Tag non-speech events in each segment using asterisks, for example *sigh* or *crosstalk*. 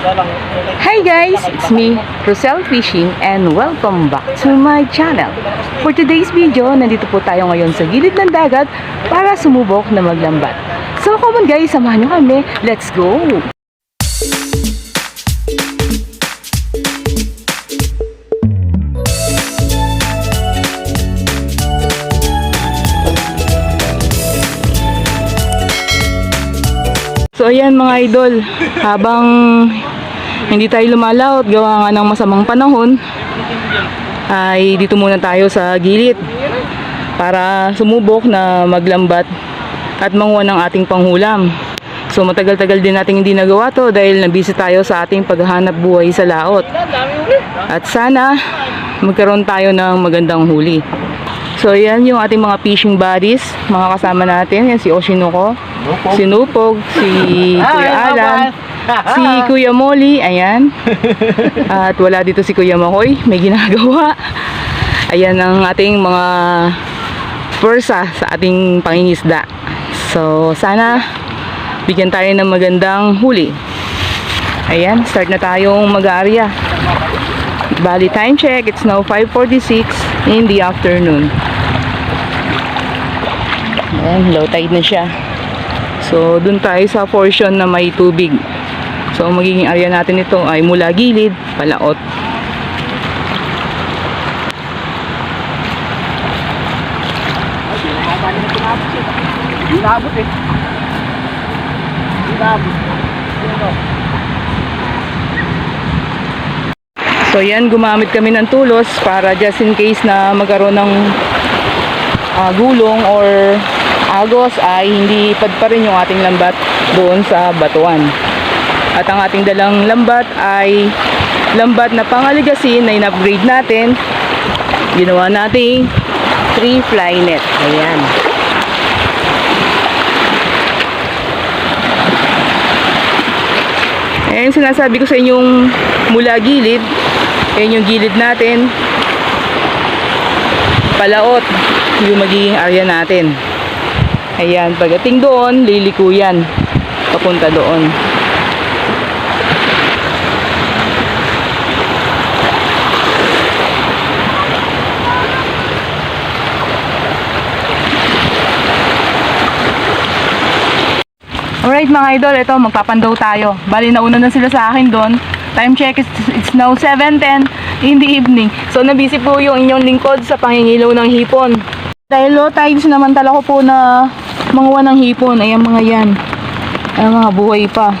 Hi guys, it's me, Rosel Fishing and welcome back to my channel. For today's video, nandito po tayo ngayon sa gilid ng dagat para sumubok na maglambat. So come on guys, samahan nyo kami. Let's go! So ayan mga idol, habang hindi tayo lumalaot gawa nga ng masamang panahon, ay dito muna tayo sa gilid para sumubok na maglambat at manguha ng ating panghulam. So matagal-tagal din nating hindi nagawa to dahil nabisi tayo sa ating paghahanap buhay sa laot. At sana magkaroon tayo ng magandang huli. So yan yung ating mga fishing buddies, mga kasama natin, yan si Oshinoko, si Nupog, si Kuya Alam, *laughs* si Kuya Molly, ayan. At wala dito si Kuya Makoy, may ginagawa. Ayan ang ating mga pursa sa ating pangingisda. So sana bigyan tayo ng magandang huli. Ayan, start na tayong mag-aarya. Bali time check, it's now 5.46 in the afternoon. Ayan, low tide na siya. So, dun tayo sa portion na may tubig. So, ang magiging area natin ito ay mula gilid, palaot. Inabot eh. Inabot. So, yan, gumamit kami ng tulos para just in case na magkaroon ng ah, gulong or agos ay hindi padparin yung ating lambat doon sa batuan. At ang ating dalang lambat ay lambat na pangaligasin na in-upgrade natin. Ginawa nating 3 fly net. Ayan. Ayan sinasabi ko sa inyong mula gilid. Ayan yung gilid natin. Palaot yung magiging area natin. Ayan, pagdating doon, liliko yan. Papunta doon. Alright mga idol, ito magpapandaw tayo. Bali nauna na sila sa akin doon. Time check is it's now 7:10 in the evening. So nabisi po yung inyong lingkod sa pangingilaw ng hipon. Dahil low tides naman tala ko po na manguha ng hipon. Ayan mga yan. Ayan mga buhay pa.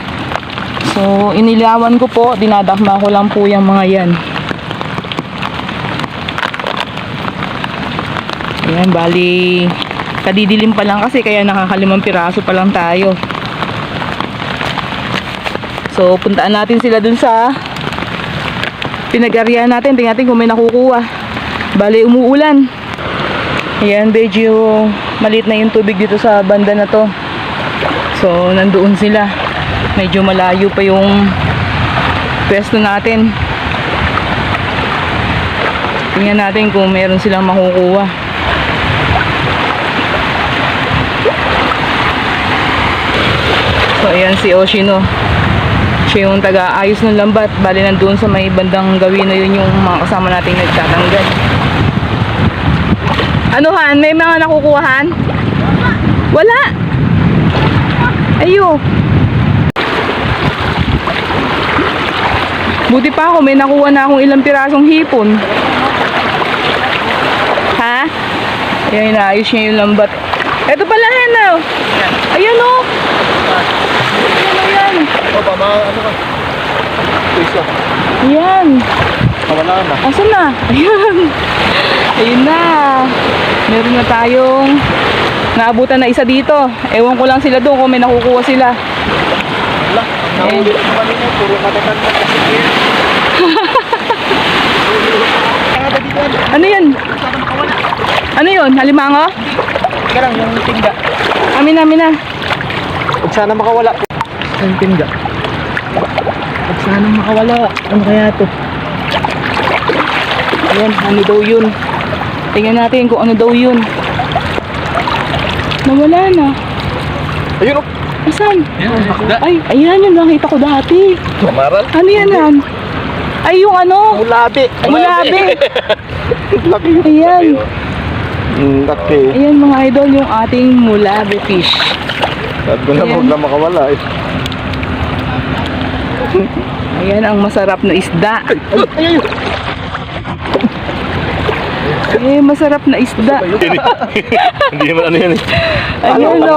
So inilawan ko po, dinadakma ko lang po yung mga yan. Ayan, bali kadidilim pa lang kasi kaya nakakalimang piraso pa lang tayo. So, puntaan natin sila dun sa pinag-arihan natin. Tingnan natin kung may nakukuha. Bali, umuulan. Ayan, medyo maliit na yung tubig dito sa banda na to. So, nandoon sila. Medyo malayo pa yung pwesto natin. Tingnan natin kung meron silang makukuha. So, ayan si Oshino. Siya yung taga-ayos ng lambat. Bali nandun sa may bandang gawin na yun yung mga kasama nating nagtatanggal. Ano Han? May mga nakukuhaan? Wala! Ayo! Buti pa ako, may nakuha na akong ilang pirasong hipon. Ha? Ayan, inaayos niya yung lambat. Ito pala, Hen, oh. Ayan, oh. Yan? O ba, ma, ano ka? Lang. Ayan. Wala na. Asan na? Ayan. Ayun na. Meron na tayong naabutan na isa dito. Ewan ko lang sila doon kung may nakukuha sila. Wala. Nahuli ko kanina. Puro matatanda kasi na yan. *laughs* Ano yan? Ano yun? Halimango? Teka lang, yung tingga. Amin na, amin na. Huwag sana makawala. Yung tingga. Huwag sana makawala. Ano kaya to? Ayan, ano daw yun? Tingnan natin kung ano daw yun. Nawala na. Ayun oh. Asan? Yan, bakda. Ay, ayan yung nakita ko dati. Kamaral. Ano yan yan? Ay, yung ano? Mulabi. Mulabi. Laki. *laughs* Ayan. Mm, laki. Ayan mga idol, yung ating mulabi fish. Sabi ko na Ayan. huwag na makawala eh. Ayan ang masarap na isda. Ay, ay, Eh, masarap na isda. *laughs* Hindi naman ano yan eh. Ayun o.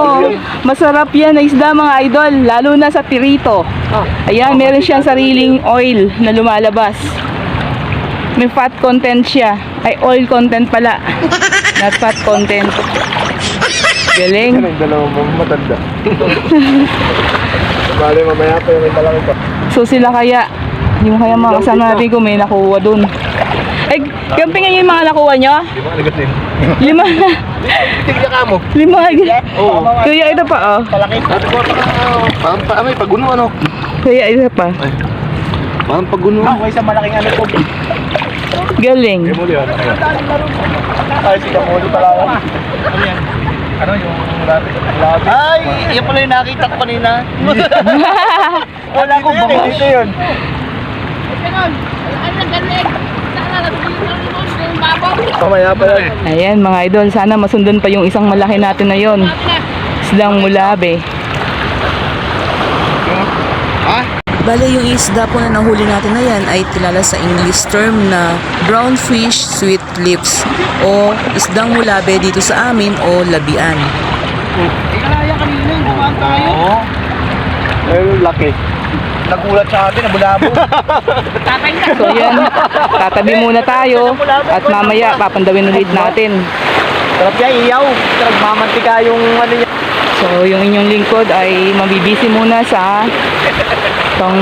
Masarap yan na isda mga idol. Lalo na sa tirito. Ayan, meron siyang sariling oil na lumalabas. May fat content siya. Ay, oil content pala. Not fat content. Galing. Yan ang dalawang matanda. *laughs* Bale, mamaya pa yung may dalawang pa. So sila kaya, yung kaya mga kasama natin kung may nakuha dun. Ay, kampingan yung mga nakuha nyo? Di ba nagatin? Lima. Tignan ka mo. Lima. Oo. Kuya, ito pa oh. Palaki. Sabi ko, parang pa, may paguno ano? Kuya, ito pa. Parang paguno. Ako, isang malaking ano po. Galing. Muli ano? Ay, si Kamuli pala ako. Ano yan? Ano yung labi? Labi? Ay, yan pala yung nakita ko kanina. *laughs* Wala akong bango. Dito yun. Mamaya pa yan. Ayan mga idol, sana masundan pa yung isang malaki natin na yon. Islang mulabe. Bale, yung isda po na nahuli natin na yan ay kilala sa English term na brown fish sweet lips o isdang mulabe dito sa amin o labian. Oo. Ayun, laki. Nagulat sa atin, nabulabo. *laughs* So ayan, tatabi muna tayo at mamaya papandawin ulit natin. Sarap yan, iyaw. Sarap mamantika yung ano niya. So yung inyong lingkod ay mabibisi muna sa itong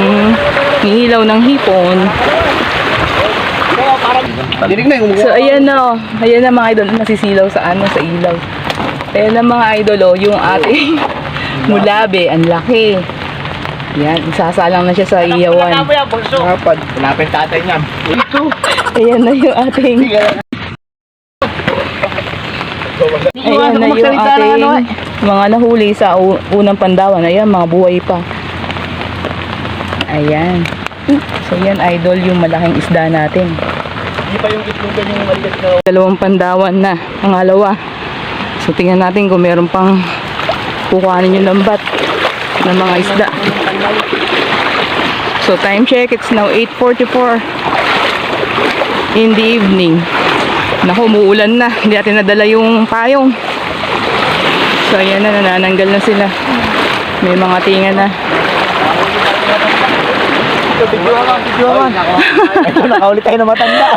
hihilaw ng hipon. So ayan na oh. Ayan na mga idol, nasisilaw sa ano, sa ilaw. Ayan na mga idol oh, yung ating *laughs* mulabe, ang laki. Yan, isasalang na siya sa iyawan. Kapad. Hanapin tatay niyan. Ito. *laughs* Ayan na yung ating, ayan na yung ating mga nahuli sa unang pandawan. Ayan, mga buhay pa. Ayan. So yan idol yung malaking isda natin. Hindi pa yung itlog ko yung maliit na. Dalawang pandawan na, pangalawa. So tingnan natin kung meron pang kukuhanin yung lambat ng mga isda. So time check, it's now 8.44 in the evening. Naku, umuulan na. Hindi natin nadala yung payong. So ayan na, nanananggal na sila. May mga tinga na. Ito, video ka, video ka. Ito, nakaulit tayo na matanda.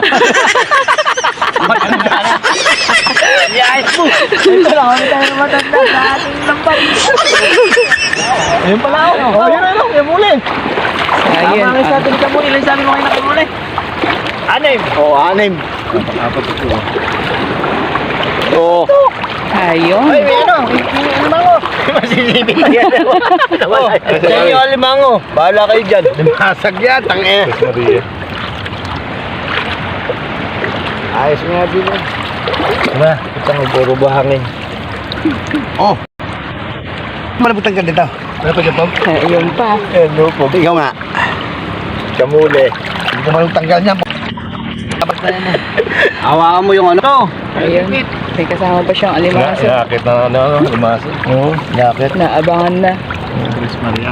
Matanda na. Yes mo. Ito, nakaulit tayo na matanda sa ating lambat. Ayun pala ako. Oh, yun ano, yung muli. Ayan. Tama nga sa atin ka muli. Ilan sabi mo kayo nakimuli? Anim. Oo, oh, anim. Apat ito. Oo. Ayun. Ay, may ano? May alimango. *laughs* Masisibig na yan. *laughs* Oh, sa inyo alimango. Bahala kayo dyan. Limasag yan, tang eh. Ayos nga din yan. Diba? Itang puro buhangin. Oh! Malabutan ka dito. Malabutan ka dito? Ayun pa. Hello po. Ikaw nga. Kamuli. Hindi ka marunong tanggal niya. Hawakan mo yung ano to. Ayun. May kasama pa siyang alimango. Yakit na ano, ano. Oo, yakit. Naabangan na. Chris Maria.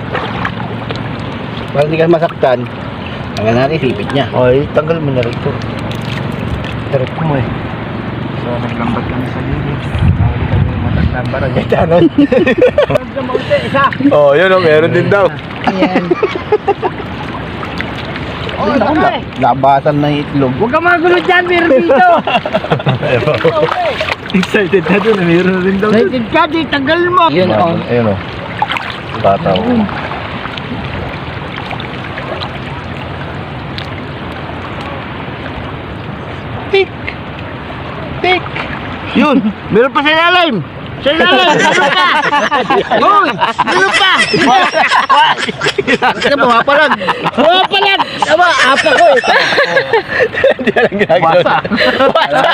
Para hindi ka masaktan, tanggal natin sipit niya. Ay, tanggal mo na rito. Sarap mo eh. So, naglambat kami sa lilig. Nakuli kami yung matandang barangay tanon. Oh, yun oh, meron din daw. Ayan. *laughs* Oh, Labasan na yung itlog. Huwag ka magulo dyan, *laughs* meron dito. Excited na doon, meron rin daw. Excited ka, di tanggal mo. Yun oh. Ayun oh. Bata oh. Tik! Tik! Yun! Meron pa sa ilalim! Ilalim! *laughs* Meron pa! Hoy! Meron pa! Kasi bumapalag! Bumapalag! Aba, apa ko eh! Hindi lang ginagawa. Wasa! Wasa!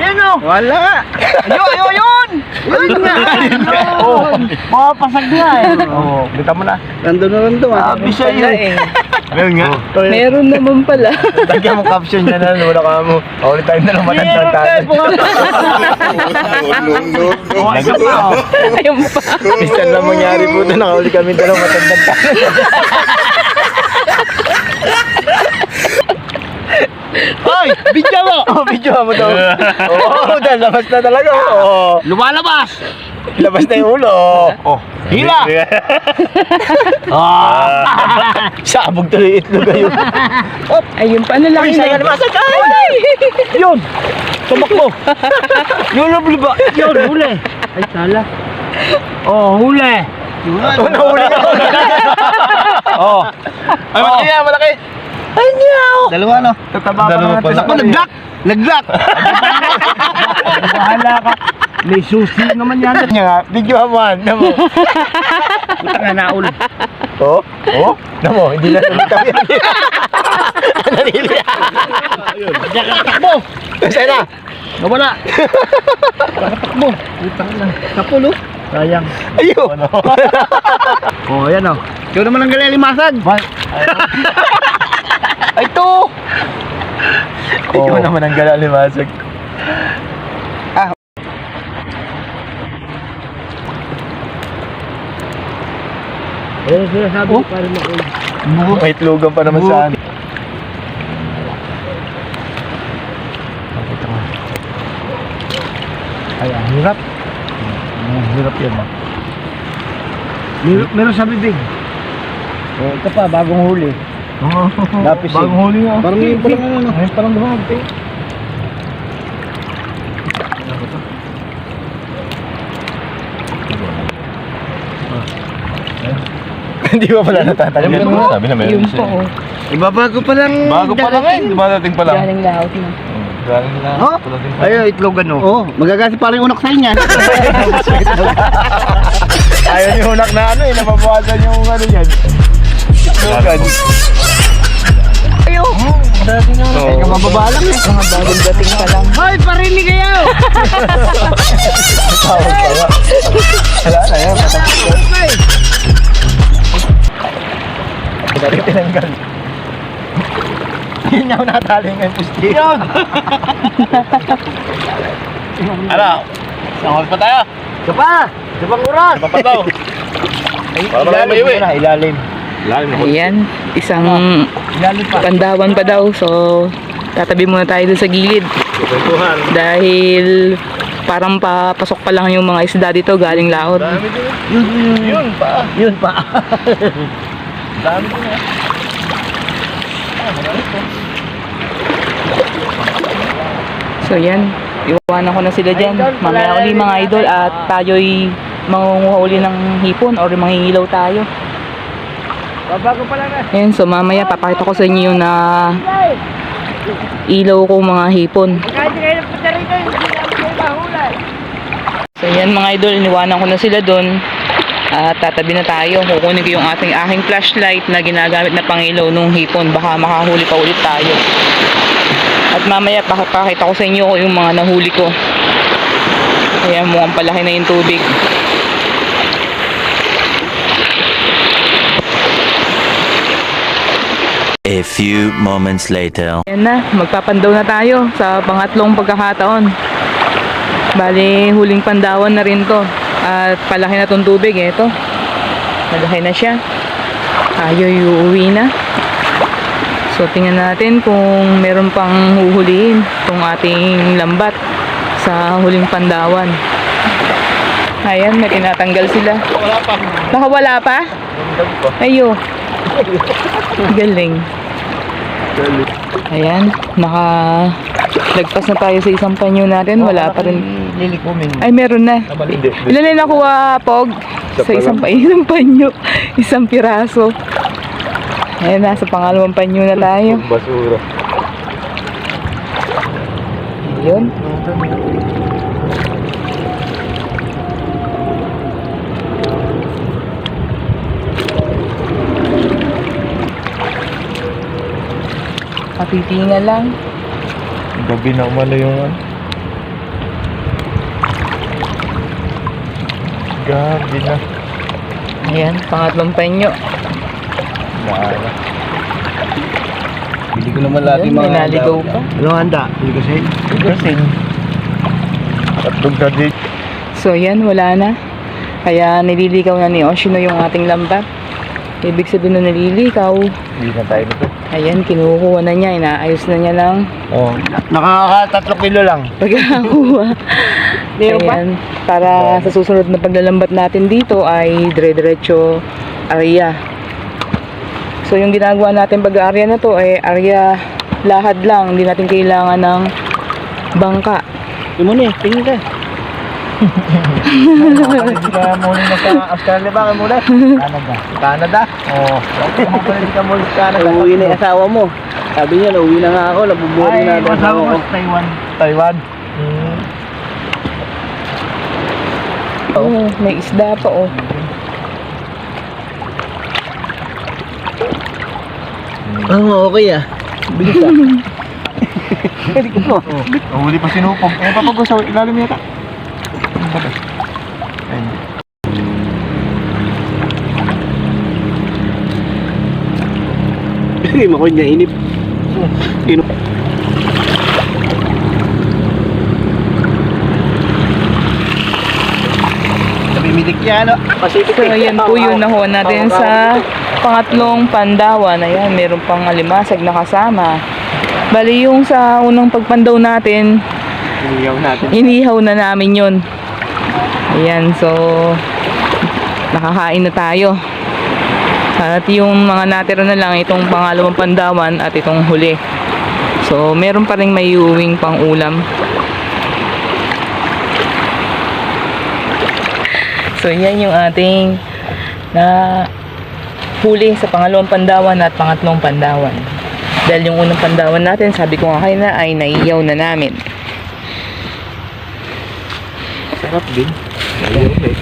Yan o! Wala! Ayun! Ayun! Ayun! Ayun nga! Oo! Makapasag nga eh! Oo, kita mo na. Nandun na nandun ah. Sabi siya yun. Ayun nga. Meron naman pala. Lagyan mo caption niya na, wala ka mo. All time na lang matandang tayo. Lagyan pa oh. Ayun pa. Minsan lang mangyari po na nakahuli kami dalawang matandang tayo. *laughs* Hoy! Video mo! *laughs* Oh, video mo daw. Oo, *laughs* oh, dahil labas na talaga. Oo. Lumalabas! Labas na yung ulo. Oh. Hila! *laughs* Ah! Sabog tuloy itlog ayun. Ayun pa. Ano lang Ay, yun? sayang naman sa Ay! Yun! Tumakbo! Lulubli ba? Yun, huli. Ay, sala. Oh, huli. Oh, nahuli ka. oh. Ay, malaki yan, malaki. Ay, niyaw. Dalawa, no? Tataba Dalawa pa pala. natin. Ako, nagdak! Nagdak! Bahala ka. May susi naman yan. Nga nga, video mo, namo. Puta nga naul. Oh? Oh? Namo, hindi na naman kami. Nanili. Takbo! Kasi na. Nawala. Takbo. Putang na. Tapulo. Sayang. Ayun. oh, yan oh. Ikaw naman ang galing limasag. *laughs* Ay, to! Ikaw naman ang galing limasag. Ah. Eh, sinasabi ko para makulit. May itlogan pa naman sa akin. Ay, ang hirap. Ang hirap yan, ma. Mer meron sa bibig. Oh, ito pa, bagong huli. Oo. Lapis bagong huli nga. Parang ngayon pa lang ano. Ngayon pa lang dumag. Hindi ba pala natatanggal? Sabi na meron pa oh. Ibabago pa lang. Bago pa lang eh, dumadating pa lang. Galing laot na. Galing lang. Oh, ayun, itlogan no. Oh, magagasi pa rin unak sa inyan. *laughs* Ayaw ni unak na ano eh, nababawasan yung ano yan. Itlogan. *laughs* Ay, kabababa lang eh. Mga bagong dating pa lang. Hoy, parinig kayo! Tawag kaya. Wala na yan, patapos ko. Dati tinanggal. Hindi niya ako natali ng pusti. Yun! Ano? Sangol pa tayo. Isa pa! Isa pang oras! Isa pa daw. Ay, Para marami ilalim iwi. muna, ilalim. Lalim na Ayan. Isang Ilalim pa. pandawan pa daw. So, tatabi muna tayo dun sa gilid. Kwentuhan. Dahil parang papasok pa lang yung mga isda dito galing laot. Dami din. Yun, yun, Yun pa. Yun pa. *laughs* Dami din eh. So yan, iwanan ko na sila dyan. Mamaya uli mga idol at tayo'y mangunguha uli ng hipon or mangingilaw tayo. Babago pa lang eh. Ayan, so mamaya papakita ko sa inyo yung na ilaw ko mga hipon. So yan mga idol, iniwanan ko na sila doon. At tatabi na tayo. Kukunin ko yung ating aking flashlight na ginagamit na pangilaw nung hipon. Baka makahuli pa ulit tayo. At mamaya pakipakita ko sa inyo yung mga nahuli ko. Ayan, mukhang palaki na yung tubig. A few moments later. Ayan na, magpapandaw na tayo sa pangatlong pagkakataon. Bali, huling pandawan na rin to. At palaki na tong tubig, ito. Malaki na siya. Tayo uuwi na. So, tingnan natin kung meron pang huhuliin tong ating lambat sa huling pandawan. Ayan, may tinatanggal sila. Wala pa. Nakawala pa? Ayo. Galing. Ayan, naka lagpas na tayo sa isang panyo natin. Wala pa rin. Lilikumin. Ay, meron na. Ilan na nakuha, Pog? Sa isang, pa, *laughs* isang panyo. Isang piraso. Ayan, nasa pangalawang panyo na tayo. Basura. Yun. Patitinga lang. Gabi na umano yung ano. Grabe na. Ayan, pangatlong penyo. Wala. Bili ko naman lahat Ayan, yung may mga naligaw pa. Ano handa? Bili kasi. Kasi. Tatlong kadit. So yan, wala na. Kaya nililigaw na ni Oshino yung ating lambat. Ibig sabihin na nililigaw. Bili na tayo nito. Ayan, kinukuha na niya. Inaayos na niya lang. Oo. Oh, nakakatatlong kilo lang. Pagkakuha. *laughs* Ayan, para sa susunod na paglalambat natin dito ay dire-diretso area. So yung ginagawa natin pag-area na to ay area lahad lang. Hindi natin kailangan ng bangka. Yung muna eh, tingin ka. Hindi ka muli na sa Australia ba? Muna? Canada. Canada? Oo. Hindi ka muli sa Canada. Uwi na yung asawa mo. Sabi niya, nauwi na nga ako. Nabuburi na ako. asawa ko. Taiwan. Taiwan? Oh, may isda pa oh. Oo, okay ah. Bilis *laughs* ah. Pwede ko mo. Oh, huli pa sinupog. Eh, papagos sa ilalim yata. To? Ayun. Hindi mo niya inip. Inip. Namimitik yan, no? Pacific. So yan po yung nakuha natin sa pangatlong pandawan. Ayan, meron pang alimasag na kasama. Bali yung sa unang pagpandaw natin, Iniyaw natin. inihaw na namin yun. Ayan, so nakakain na tayo. At yung mga natira na lang itong pangalawang pandawan at itong huli. So meron pa rin may uwing pang ulam. So yan yung ating na huli sa pangalawang pandawan at pangatlong pandawan. Dahil yung unang pandawan natin, sabi ko nga kayo na ay naiyaw na namin. Sarap din. Ayaw eh.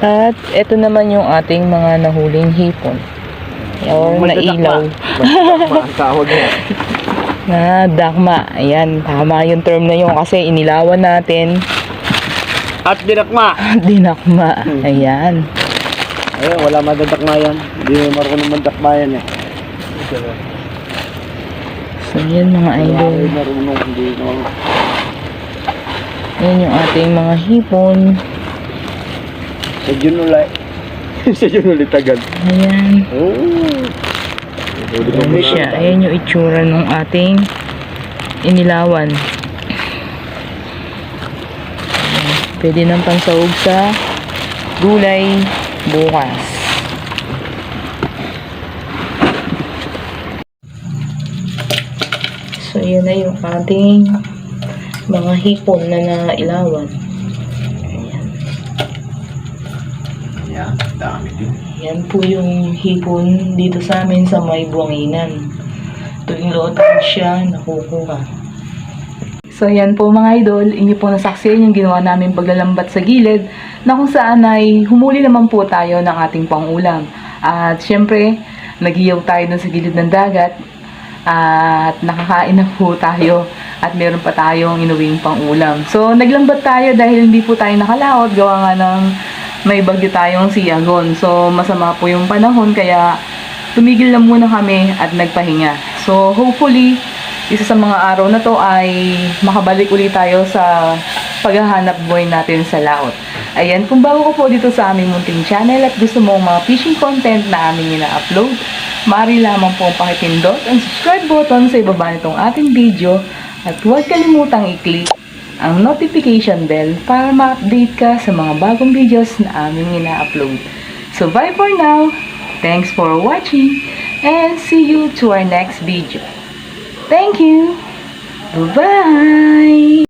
At ito naman yung ating mga nahuling hipon. Or nailaw. Ang tawag niya. *laughs* Na dakma. Ayan, tama yung term na yun kasi inilawan natin. At dinakma. *laughs* Dinakma. Ayan. Ayun, wala madadakma yan. Hindi mo marunong mandakma yan eh. So yan mga idol. Ay, marunong, hindi no. Yan yung ating mga hipon. Sa June ulit. *laughs* Sa June ulit agad. Ayan. Oh. Ayan siya. Ayan yung itsura ng ating inilawan. Ayan. Pwede nang pansahog sa gulay bukas. So, yan na yung ating mga hipon na nailawan. Ayan. Yan, dami din. Yan po yung hipon dito sa amin sa may buwanginan. Tuwing lootan siya, nakukuha. So yan po mga idol, inyo po nasaksiyan yung ginawa namin paglalambat sa gilid na kung saan ay humuli naman po tayo ng ating pangulam. At syempre, nagiyaw tayo dun sa gilid ng dagat at nakakain na po tayo at meron pa tayong inuwing pangulam. So naglambat tayo dahil hindi po tayo nakalaot, gawa nga ng may bagyo tayong siyagon. So masama po yung panahon kaya tumigil na muna kami at nagpahinga. So hopefully, isa sa mga araw na to ay makabalik ulit tayo sa paghahanap buhay natin sa laot. Ayan, kung bago ko po dito sa aming munting channel at gusto mo ang mga fishing content na aming ina-upload, maaari lamang po pakipindot ang subscribe button sa ibaba nitong ating video at huwag kalimutang i-click ang notification bell para ma-update ka sa mga bagong videos na aming ina-upload. So bye for now! Thanks for watching and see you to our next video. Thank you! Bye-bye!